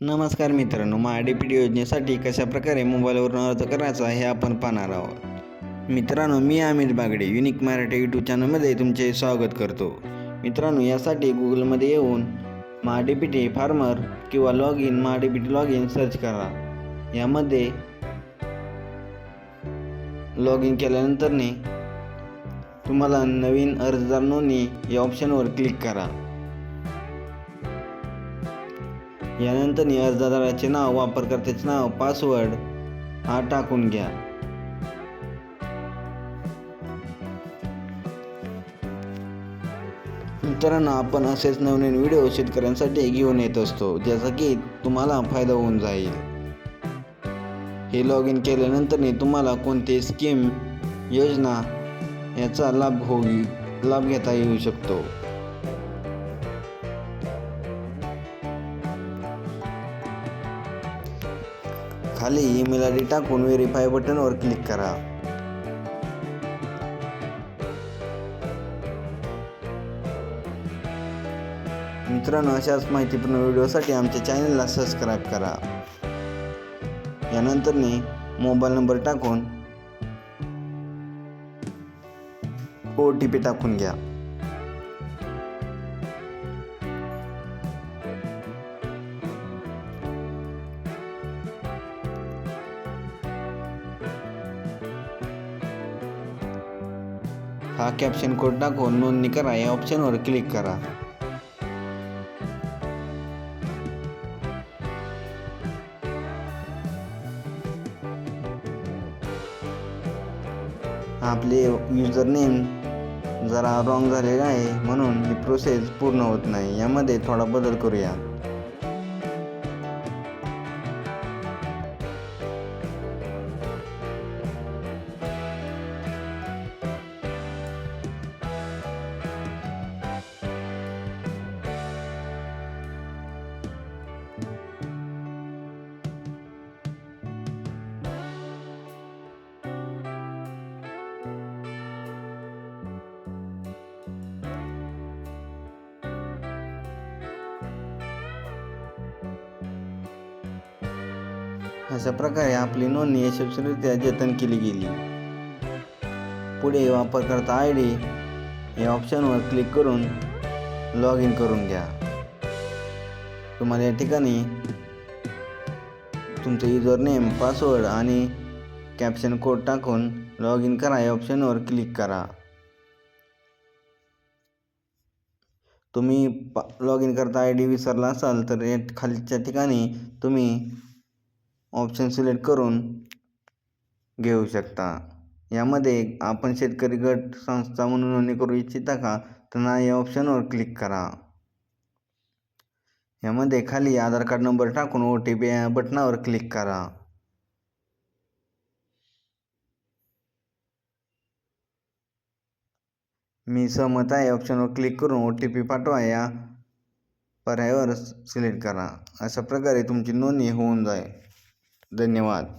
नमस्कार मित्रांनो महा D P योजनेसाठी कशाप्रकारे मोबाईलवरून अर्ज करायचा हे आपण पाहणार आहोत. मित्रांनो मी अमित बागडे युनिक मराठी यूट्यूब चॅनलमध्ये तुमचे स्वागत करतो. मित्रांनो यासाठी गुगलमध्ये येऊन Maha D P T farmer किंवा log in Maha D P T log in search करा. यामध्ये लॉग इन केल्यानंतरने तुम्हाला नवीन अर्जदार नोंदणी या ऑप्शनवर क्लिक करा. यानंतर अर्जदाराचे नाव वापरकर्त्याचे नाव पासवर्ड हा टाकून घ्या. मित्रांनो आपण असेच नवनवीन व्हिडिओ शेतकऱ्यांसाठी घेऊन येत असतो ज्याचा की तुम्हाला फायदा होऊन जाईल. हे लॉग इन केल्यानंतर तुम्हाला कोणते स्कीम योजना याचा लाभ होईल लाभ घेता येऊ शकतो. खाली ईमेल आय डी टाकून व्हेरीफाय बटनवर क्लिक करा. मित्रांनो अशाच माहितीपूर्ण व्हिडिओसाठी आमच्या चॅनलला सबस्क्राईब करा. यानंतरने मोबाईल नंबर टाकून ओ टी पी टाकून घ्या. हा कॅप्शन कोड टाकून नोंदणी करा या ऑप्शनवर क्लिक करा. आपले युजर नेम जरा रॉंग झालेला आहे म्हणून ही प्रोसेस पूर्ण होत नाही. यामध्ये थोडा बदल करूया. अशा प्रकारे आपली नोंदणी यशस्वीरित्या जतन केली गेली. पुढे वापरकर्ता आय डी या ऑप्शनवर क्लिक करून लॉग इन करून घ्या. तुम्हाला या ठिकाणी तुमचं युजर नेम पासवर्ड आणि कॅप्शन कोड टाकून लॉग इन करा या ऑप्शनवर क्लिक करा. तुम्ही पा लॉग इन करता आय डी विसरला असाल तर या खालच्या ठिकाणी तुम्ही ऑप्शन सिलेक्ट करून घेऊ शकता. यामध्ये आपण शेतकरी गट संस्था म्हणून नोंदणी करू इच्छिता का? तर ना या ऑप्शनवर क्लिक करा. यामध्ये खाली आधार कार्ड नंबर टाकून ओ टी पी या बटनावर क्लिक करा. मी सहमत आहे ऑप्शनवर क्लिक करून ओ टी पी पाठवा या पर्यायावर सिलेक्ट करा. अशा प्रकारे तुमची नोंदणी होऊन जाईल. धन्यवाद.